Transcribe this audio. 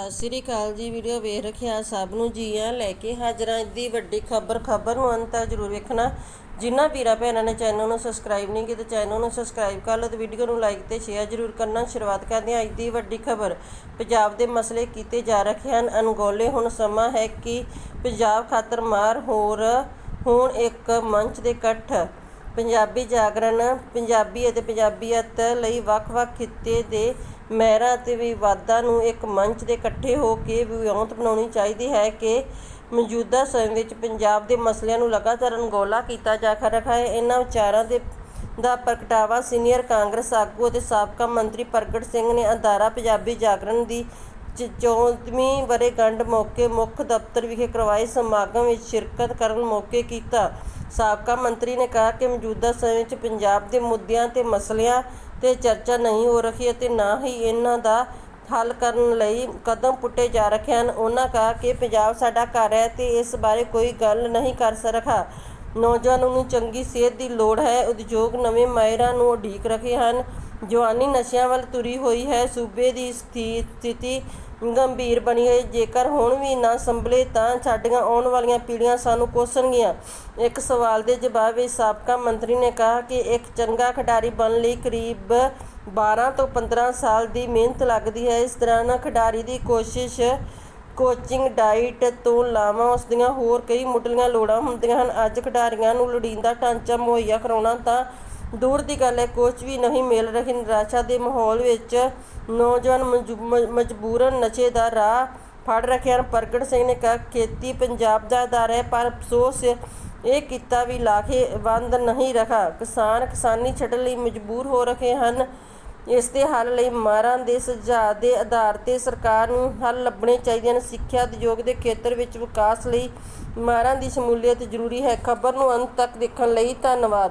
ਸਤਿ ਸ੍ਰੀ ਅਕਾਲ ਜੀ, ਵੀਡੀਓ ਵੇਖ ਰਖਿਆ ਸਭ ਨੂੰ ਜੀ ਆ ਲੈ ਕੇ ਹਾਜ਼ਰਾਂ ਦੀ ਵੱਡੀ ਖਬਰ ਖਬਰ ਨੂੰ ਅੰਤ ਤੱਕ ਜ਼ਰੂਰ ਵੇਖਣਾ। ਜਿਨ੍ਹਾਂ ਵੀਰਾਂ ਭੈਣਾਂ ਨੇ ਚੈਨਲ ਨੂੰ ਸਬਸਕ੍ਰਾਈਬ ਨਹੀਂ ਕੀਤਾ ਚੈਨਲ ਨੂੰ ਸਬਸਕ੍ਰਾਈਬ ਕਰ ਲਓ ਤੇ ਵੀਡੀਓ ਨੂੰ ਲਾਈਕ ਤੇ ਸ਼ੇਅਰ ਜ਼ਰੂਰ ਕਰਨਾ। ਸ਼ੁਰੂਆਤ ਕਰਦੇ ਹਾਂ ਅੱਜ ਦੀ ਵੱਡੀ ਖਬਰ। ਪੰਜਾਬ ਦੇ ਮਸਲੇ ਕੀਤੇ ਜਾ ਰਹੇ ਹਨ। ਅਨਗੋਲੇ ਹੁਣ ਸਮਾਂ ਹੈ ਕਿ ਪੰਜਾਬ ਖਾਤਰ ਮਾਰ ਹੋਰ, ਹੁਣ ਇੱਕ ਮੰਚ ਦੇ ਇਕੱਠ ਪੰਜਾਬੀ ਜਾਗਰਣ, ਪੰਜਾਬੀ ਅਤੇ ਪੰਜਾਬੀਅਤ ਲਈ ਵੱਖ-ਵੱਖ ਖਿੱਤੇ ਦੇ ਮਹਿਰਾਂ ਅਤੇ ਵਿਵਾਦਾਂ ਨੂੰ ਇੱਕ ਮੰਚ 'ਤੇ ਇਕੱਠੇ ਹੋ ਕੇ ਵਿਉਂਤ ਬਣਾਉਣੀ ਚਾਹੀਦੀ ਹੈ ਕਿ ਮੌਜੂਦਾ ਸਮੇਂ ਵਿੱਚ ਪੰਜਾਬ ਦੇ ਮਸਲਿਆਂ ਨੂੰ ਲਗਾਤਾਰ ਅਣਗੌਲਾ ਕੀਤਾ ਜਾ ਰਿਹਾ ਹੈ। ਇਹਨਾਂ ਵਿਚਾਰਾਂ ਦੇ ਦਾ ਪ੍ਰਗਟਾਵਾ ਸੀਨੀਅਰ ਕਾਂਗਰਸ ਆਗੂ ਅਤੇ ਸਾਬਕਾ ਮੰਤਰੀ ਪ੍ਰਗਟ ਸਿੰਘ ਨੇ ਅਦਾਰਾ ਪੰਜਾਬੀ ਜਾਗਰਣ ਦੀ 14ਵੀਂ ਵਰ੍ਹੇਗੰਢ ਮੌਕੇ ਮੁੱਖ ਦਫ਼ਤਰ ਵਿਖੇ ਕਰਵਾਏ ਸਮਾਗਮ ਵਿੱਚ ਸ਼ਿਰਕਤ ਕਰਨ ਮੌਕੇ ਕੀਤਾ। ਸਾਬਕਾ ਮੰਤਰੀ ਨੇ ਕਿਹਾ ਕਿ ਮੌਜੂਦਾ ਸਮੇਂ ਵਿੱਚ ਪੰਜਾਬ ਦੇ ਮੁੱਦਿਆਂ ਤੇ ਮਸਲਿਆਂ ਤੇ ਚਰਚਾ ਨਹੀਂ ਹੋ ਰਹੀ ਅਤੇ ਨਾ ਹੀ ਇਹਨਾਂ ਦਾ ਹੱਲ ਕਰਨ ਲਈ ਕਦਮ ਪੁੱਟੇ ਜਾ ਰਹੇ ਹਨ। ਉਹਨਾਂ ਕਿਹਾ ਕਿ ਪੰਜਾਬ ਸਾਡਾ ਘਰ ਹੈ ਅਤੇ ਇਸ ਬਾਰੇ ਕੋਈ ਗੱਲ ਨਹੀਂ ਕਰ ਸਕਦਾ। ਨੌਜਵਾਨਾਂ ਨੂੰ ਚੰਗੀ ਸਿਹਤ ਦੀ ਲੋੜ ਹੈ। ਉਦਯੋਗ ਨਵੇਂ ਮਾਹਿਰਾਂ ਨੂੰ ਉਡੀਕ ਰਹੇ ਹਨ। ਜਵਾਨੀ ਨਸ਼ਿਆਂ ਵੱਲ ਤੁਰੀ ਹੋਈ ਹੈ। ਸੂਬੇ ਦੀ ਸਥਿ- ਸਥਿਤੀ ਗੰਭੀਰ ਬਣੀ ਹੈ ਜੇਕਰ ਹੁਣ ਵੀ ਨਾ ਸੰਭਲੇ ਤਾਂ ਸਾਡੀਆਂ ਆਉਣ ਵਾਲੀਆਂ ਪੀੜ੍ਹੀਆਂ ਸਾਨੂੰ ਕੋਸਣਗੀਆਂ। ਇੱਕ ਸਵਾਲ ਦੇ ਜਵਾਬ ਵਿੱਚ ਸਾਬਕਾ ਮੰਤਰੀ ਨੇ ਕਿਹਾ ਕਿ ਇੱਕ ਚੰਗਾ ਖਿਡਾਰੀ ਬਣਨ ਲਈ ਕਰੀਬ 12 ਤੋਂ 15 ਸਾਲ ਦੀ ਮਿਹਨਤ ਲੱਗਦੀ ਹੈ। ਇਸ ਦੌਰਾਨ ਖਿਡਾਰੀ ਦੀ ਕੋਸ਼ਿਸ਼ ਕੋਚਿੰਗ ਡਾਈਟ ਤੋਂ ਇਲਾਵਾ ਉਸ ਦੀਆਂ ਹੋਰ ਕਈ ਮੁੱਢਲੀਆਂ ਲੋੜਾਂ ਹੁੰਦੀਆਂ ਹਨ। ਅੱਜ ਖਿਡਾਰੀਆਂ ਨੂੰ ਲੋੜੀਂਦਾ ਢਾਂਚਾ ਮੁਹੱਈਆ ਕਰਾਉਣਾ ਤਾਂ ਦੂਰ ਦੀ ਗੱਲ ਹੈ ਕੋਚ ਵੀ ਨਹੀਂ ਮਿਲ ਰਹੀ। ਨਿਰਾਸ਼ਾ ਦੇ ਮਾਹੌਲ ਵਿੱਚ ਨੌਜਵਾਨ ਮਜਬੂ- ਮ- ਮਜਬੂਰਨ ਨਸ਼ੇ ਦਾ ਰਾਹ ਫੜ ਰੱਖਿਆ। ਹਨ ਪ੍ਰਗਟ ਸਿੰਘ ਨੇ ਕਿਹਾ, ਖੇਤੀ ਪੰਜਾਬ ਦਾ ਆਧਾਰ ਹੈ, ਪਰ ਅਫਸੋਸ ਇਹ ਕੀਤਾ ਵੀ ਲਾਖੇ ਬੰਦ ਨਹੀਂ ਰਹਾ। ਕਿਸਾਨ ਕਿਸਾਨੀ ਛੱਡਣ ਲਈ ਮਜਬੂਰ ਹੋ ਰਹੇ ਹਨ। ਇਸ ਦੇ ਹੱਲ ਲਈ ਮਾਰਾਂ ਦੇ ਸੁਝਾਅ ਦੇ ਆਧਾਰ ਤੇ ਸਰਕਾਰ ਨੂੰ ਹੱਲ ਲੱਭਣੇ ਚਾਹੀਦੇ ਹਨ। ਸਿੱਖਿਆ ਉਦਯੋਗ ਦੇ ਖੇਤਰ ਵਿੱਚ ਵਿਕਾਸ ਲਈ ਮਾਰਾਂ ਦੀ ਸ਼ਮੂਲੀਅਤ ਜ਼ਰੂਰੀ ਹੈ। ਖਬਰ ਨੂੰ ਅੰਤ ਤੱਕ ਦੇਖਣ ਲਈ ਧੰਨਵਾਦ।